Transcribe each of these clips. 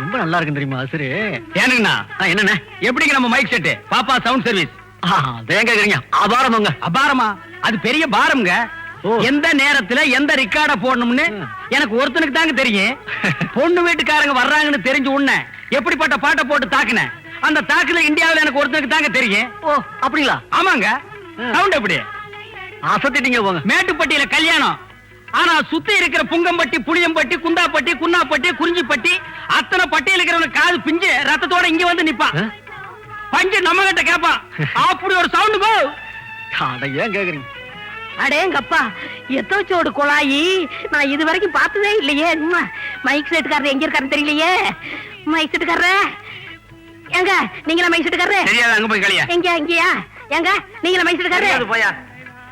ரொம்ப நல்லா இருக்கு தெரியுமா சரி ஏனுங்கண்ணா என்னண்ணே? எப்படிங்க நம்ம மைக் செட்டு பாப்பா சவுண்ட் சர்வீஸ் அதே கேக்குறீங்க. அபாரமாங்க. அபாரமா? அது பெரிய பாரம்ங்க. எந்த நேரத்துல எந்த ரெக்கார்ட போடணும்னு. எனக்கு ஒருத்தனுக்கு தாங்க தெரியும். பொண்ணு வீட்டுக்காரங்க வர்றாங்கன்னு தெரிஞ்சு உடனே எப்படிப்பட்ட பாட்டை போட்டு தாக்குனேன். அந்த தாக்குல இந்தியாவுல எனக்கு ஒருத்தனுக்கு தாங்க தெரியும். ஓ அப்படிங்களா? ஆமாங்க. சவுண்ட் எப்படி? அசத்திட்டீங்க போங்க. மேட்டுப்பட்டியில கல்யாணம். ஆனா சுத்தி இருக்கிற புங்கம்பட்டி புளியம்பட்டி குந்தாப்பட்டி குன்னாப்பட்டி குறிஞ்சிப்பட்டி காது பிஞ்சு ரத்தத்தோட இங்க வந்து நிப்பான்? பஞ்சு நம்ம கிட்ட கேப்பான் அப்படி ஒரு சவுண்ட் போ. அட ஏன் கேக்குறீங்க? அடேங்கப்பா எத்தோச்சோடு குழாயி நான் இது வரைக்கும் பார்த்ததே இல்லையே. மைக் செட்டுக்காரர் எங்க இருக்காருன்னு தெரியலையே. மைக் செட்டுக்காரர் எங்க நீங்களா மைக் செட்டுக்காரர் தெரியாது அங்க போய் களியா எங்க இங்கயா? எங்க நீங்களா மைக் செட்டுக்காரர் போயா.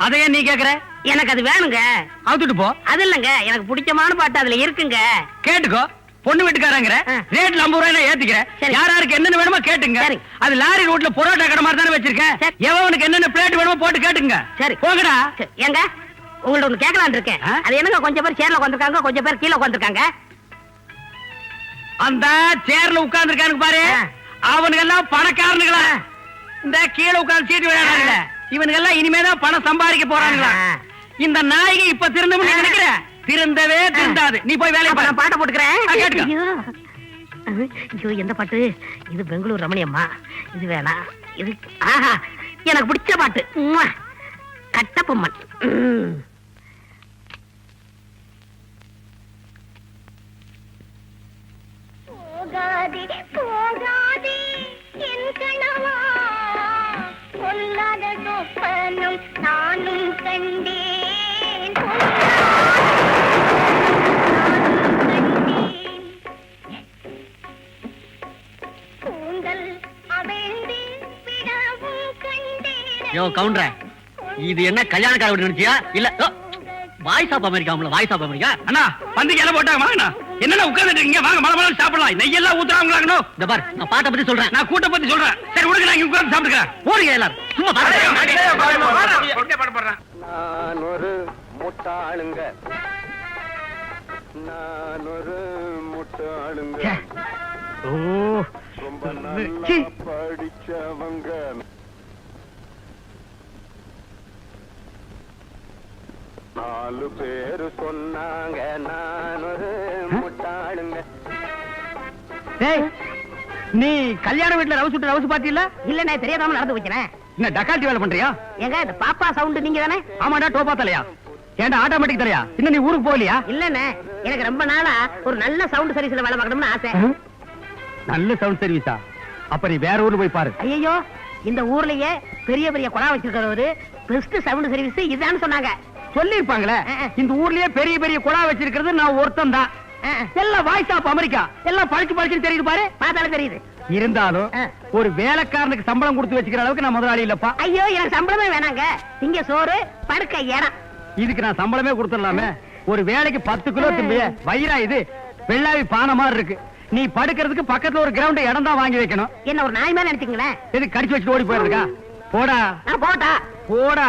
அதையே நீ கேக்குற? எனக்கு அது வேணுங்க. அவுத்துட்டு போ. அது இல்லங்க. எனக்கு பிடிச்சமான பாட்டு அதுல இருக்குங்க. கேட்டுக்கோ. பொண்ணு வீட்டுக்காரங்கிற. ஆ. ரேட்ல ஐம்பது ரூபாய் ஏத்திக்கிறேன். யார் யாருக்கு என்னென்ன வேணுமோ கேட்டுங்க. அது லாரி ரோட்ல பொரோட்டா கடை மாதிரி தானே வச்சிருக்கேன். சரி. எவனுக்கு என்னென்ன பிளேட் வேணுமோ போட்டு கேட்டுங்க. சரி. போங்கடா. ஏங்க உங்கள்ட்ட ஒண்ணு கேட்கலான்னு இருக்கேன்? அது என்னங்க கொஞ்சம் பேர் சேர்ல உட்காந்துருக்காங்க கொஞ்சம் பேர் கீழே உட்காந்துருக்காங்க அந்த சேர்ல உட்கார்ந்து இருக்கானுங்க பாரு. ஆ. அவனுங்க எல்லாம் பணக்காரனுங்களா இந்த கீழே உட்கார்ந்து சீட்டு விளையாடுறாங்க இவனுங்க எல்லாம் இனிமேதான் பணம் சம்பாதிக்க போறாங்களா. இந்த நாயகி இப்ப திருந்தும் ஆ. நினைக்கிற? திருந்தவே திருந்தாது. நீ போய் பாரு. நான் பாட்டை போட்டுக்கிறேன். ஐயோ. எந்த பாட்டு? இது பெங்களூர் ரமணியம்மா இது வேணாம். இது ஆஹா எனக்கு பிடிச்ச பாட்டு. ம். போகாதே போகாதே. சொப்பனம் நானும் கண்டேன். கூந்தல் அவிழ்ந்து விடவும் கண்டேன். யோ கவுண்டர இது என்ன கல்யாண கார நினைச்சியா? இல்ல voice of America voice of America? அண்ணா பந்திக்கு எல்லாம் போட்டாங்க வாங்கண்ணா. என்னென்ன உட்கார்ந்துட்டு இருக்கீங்க? வாங்க மலை மலை சாப்பிடலாம். நெய்யெல்லாம் ஊத்துறாங்களாங்கண்ணோ. இந்த பாரு நான் பாட்டை பத்தி சொல்றேன். நான் கூட்ட பத்தி சொல்றேன். சரி விடுங்க நான் இங்க உட்கார்ந்து சாப்பிட்டுக்கிறேன். போடுங்க எல்லாரும். நான் ஒரு முட்டாளுங்க. நான் ஒரு முட்டாளுங்க. ஓ. ரொம்ப. நல்லா படிச்சவங்க. நாலு பேரு சொன்னாங்க நான் ஒரு முட்டாளுங்க. டேய் நீ கல்யாண வீட்டுல ரவுஸ் விட்டு ரவுஸ் பாத்தீங்களா இல்லண்ணே தெரியாதாம நடந்து வைக்கிறேன் என்ன டக்கால்ட்டி வேலை பண்றியா? ஏங்க இந்த பாப்பா சவுண்ட் நீங்க தானே ஆமாடா டோபா தலையா? ஏன்டா ஆட்டோமேட்டிக் தலையா? இன்னும் நீ ஊருக்கு போகலையா? இல்லண்ணே எனக்கு ரொம்ப நாளா ஒரு நல்ல சவுண்ட் சர்வீஸ்ல வேலை பார்க்கணும்னு ஆசை. நல்ல சவுண்ட் சர்வீஸா அப்ப நீ வேற ஊர்ல போய் பாரு. ஐயோ இந்த ஊர்லயே பெரிய பெரிய குழா வச்சிருக்கிறவரு பெஸ்ட் சவுண்ட் சர்வீஸ் இதான்னு சொன்னாங்க. சொல்லிருப்பாங்களே. இந்த ஊர்லயே பெரிய பெரிய குழா வச்சிருக்கிறது நான் ஒருத்தன் தான். எல்லாம் வாய்ஸ் ஆஃப் அமெரிக்கா எல்லாம் பழிச்சு பழிச்சு தெரியுது பாரு. பார்த்தாலும் தெரியுது. இருந்தாலும். ஒரு வேலைக்காரனுக்கு சம்பளம் கொடுத்து வச்சுக்கிற அளவுக்கு நான் முதலாளி இல்லப்பா. ஐயோ எனக்கு சம்பளமே வேணாங்க. இங்க சோறு படுக்க இடம் இதுக்கு நான் சம்பளமே கொடுத்துடலாமே. ஒரு வேலைக்கு பத்து கிலோ திம்பிய. வயிறா இது. வெள்ளாவி பானை மாதிரி இருக்கு. நீ படுக்கிறதுக்கு பக்கத்துல ஒரு கிரவுண்ட் இடம் தான் வாங்கி வைக்கணும். என்ன ஒரு நாய் மேல நினைச்சீங்களேன் எது கடிச்சு வச்சுட்டு ஓடி போயிருக்கா போடா. போட்டா போடா.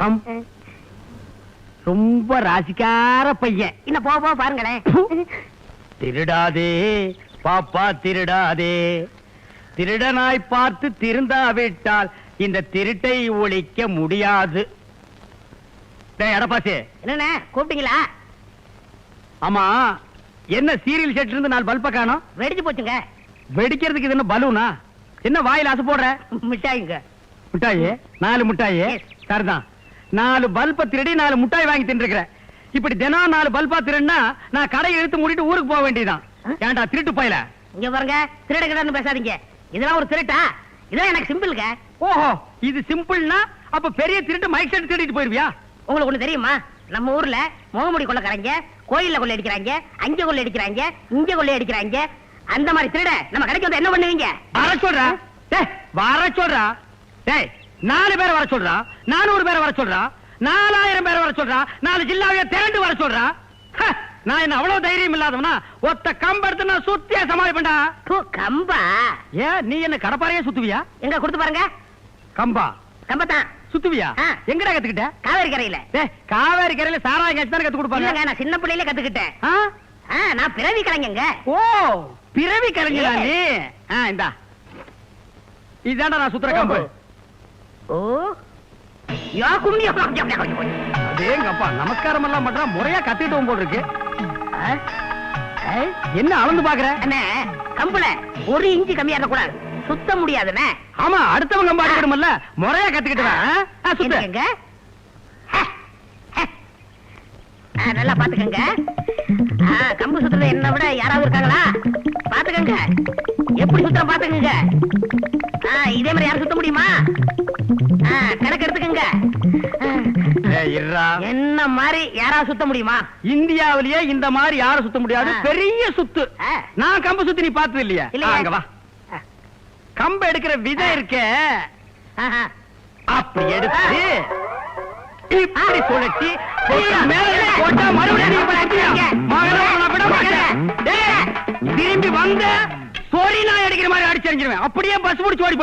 come. ரொம்ப ராசிக்கார பையன். இன்ன போக போக பாருங்களேன். திருடாதே பாப்பா திருடாதே. திருடனாய் பார்த்து திருந்தாவிட்டால் இந்த திருட்டை ஒழிக்க முடியாது. டேய் எடப்பாசி என்னண்ணே கூப்பிட்டீங்களா? ஆமா என்ன சீரியல் செட் இருந்து நாலு பல்ப காணோம்? வெடிச்சு போச்சுங்க. வெடிக்கிறதுக்கு இது என்ன பலூனா? என்ன வாயில அசை போடுற? மிட்டாய்ங்க. முட்டாயி நாலு முட்டாயி. சரிதான் நாலு பல்ப திருடி நாலு முட்டாய் வாங்கி தின்றுக்கிற இப்படி தினம் நாலு பல்பா திருடினா நான் கடை இழுத்து மூடிட்டு ஊருக்கு போக வேண்டியதுதான். ஆ? ஏன்டா திருட்டு போயில? இங்க பாருங்க திருட கிடன்னு பேசாதீங்க. இதெல்லாம் ஒரு திருட்டா? இதெல்லாம் எனக்கு சிம்பிளுங்க. ஓஹோ இது சிம்பிள்னா அப்ப பெரிய திருட்டு மைக் செட் திருடிட்டு போயிருவியா? உங்களுக்கு ஒண்ணு தெரியுமா? நம்ம ஊர்ல முகமுடி கொள்ளக்காரங்க கோயில்ல கொள்ளை அடிக்கிறாங்க அங்க கொள்ளை அடிக்கிறாங்க இங்க கொள்ளை அடிக்கிறாங்க. அந்த மாதிரி திருட நம்ம கடைக்கு வந்து என்ன பண்ணுவீங்க? வர சொல்றா. வர சொல்றா. டேய் நாலு பேரை வர சொல்றா நானூறு பேரை வர சொல்றா நாலாயிரம் பேரை வர சொல்றா நாலு ஜில்லாவைய திரண்டு வர சொல்றா. நான் என்ன அவ்வளவு தைரியம் இல்லாதவனா? ஒத்த கம்பெடுத்து நான் சுத்தியா சமாளிப்பேன்டா. கம்பா? ஏன் நீ என்ன கடப்பாறையே சுத்துவியா? எங்க கொடுத்து பாருங்க. கம்பா. கம்பத்தான் சுத்துவியா. எங்கடா கத்துக்கிட்ட? காவேரி கரையில. காவேரி கரையில சாராயம் காய்ச்சி தானே கத்து கொடுப்பாங்க. நான் சின்ன பிள்ளையில கத்துக்கிட்டேன். நான் பிறவி கலைஞங்க. ஓ பிறவி கலைஞரா. நீ? இதாண்டா நான் சுத்துற கம்பு. ஓ? யா கும்மி அதேங்கப்பா நமஸ்காரம் எல்லாம் பண்றா முறையா கத்திட்டு போல் இருக்கு என்ன அளந்து பாக்குற? அண்ணே கம்புல ஒரு இன்ச்சு கம்மியா இருக்கக்கூடாது. சுத்த முடியாதுண்ணே. ஆமா அடுத்தவங்க கம்பு அடிக்கணும்ல முறையா கத்துக்கிட்டு வா, ஆ? ஆ, சுத்து. என்னங்க? ஹ, ஹ. ஆ, நல்லா பாத்துக்கங்க. கம்பு சுத்துறது என்ன விட யாராவது இருக்காங்களா? பாத்துக்கங்க. எப்படி சுத்துற பாத்துக்கங்க. இதே மாதிரி யாரும் சுத்த முடியுமா? கணக்கு எடுத்துக்கங்க. என்ன மாதிரி யாராவது சுத்த முடியுமா? இந்தியாவிலேயே இந்த மாதிரி யாரும் சுத்த முடியாது. பெரிய சுத்து. நான் கம்பு சுத்தி நீ பார்த்தது இல்லையா? அங்க வா. கம்பு எடுக்கிற விதை இருக்கே. அப்படி எடுத்து இப்படி. சுழட்டி. மேல போட்டா மறுபடியும் திரும்பி வந்த சொறி நான் அடிக்கிற மாதிரி அடிச்சு அப்படியே பஸ் முடிச்சு ஓடி.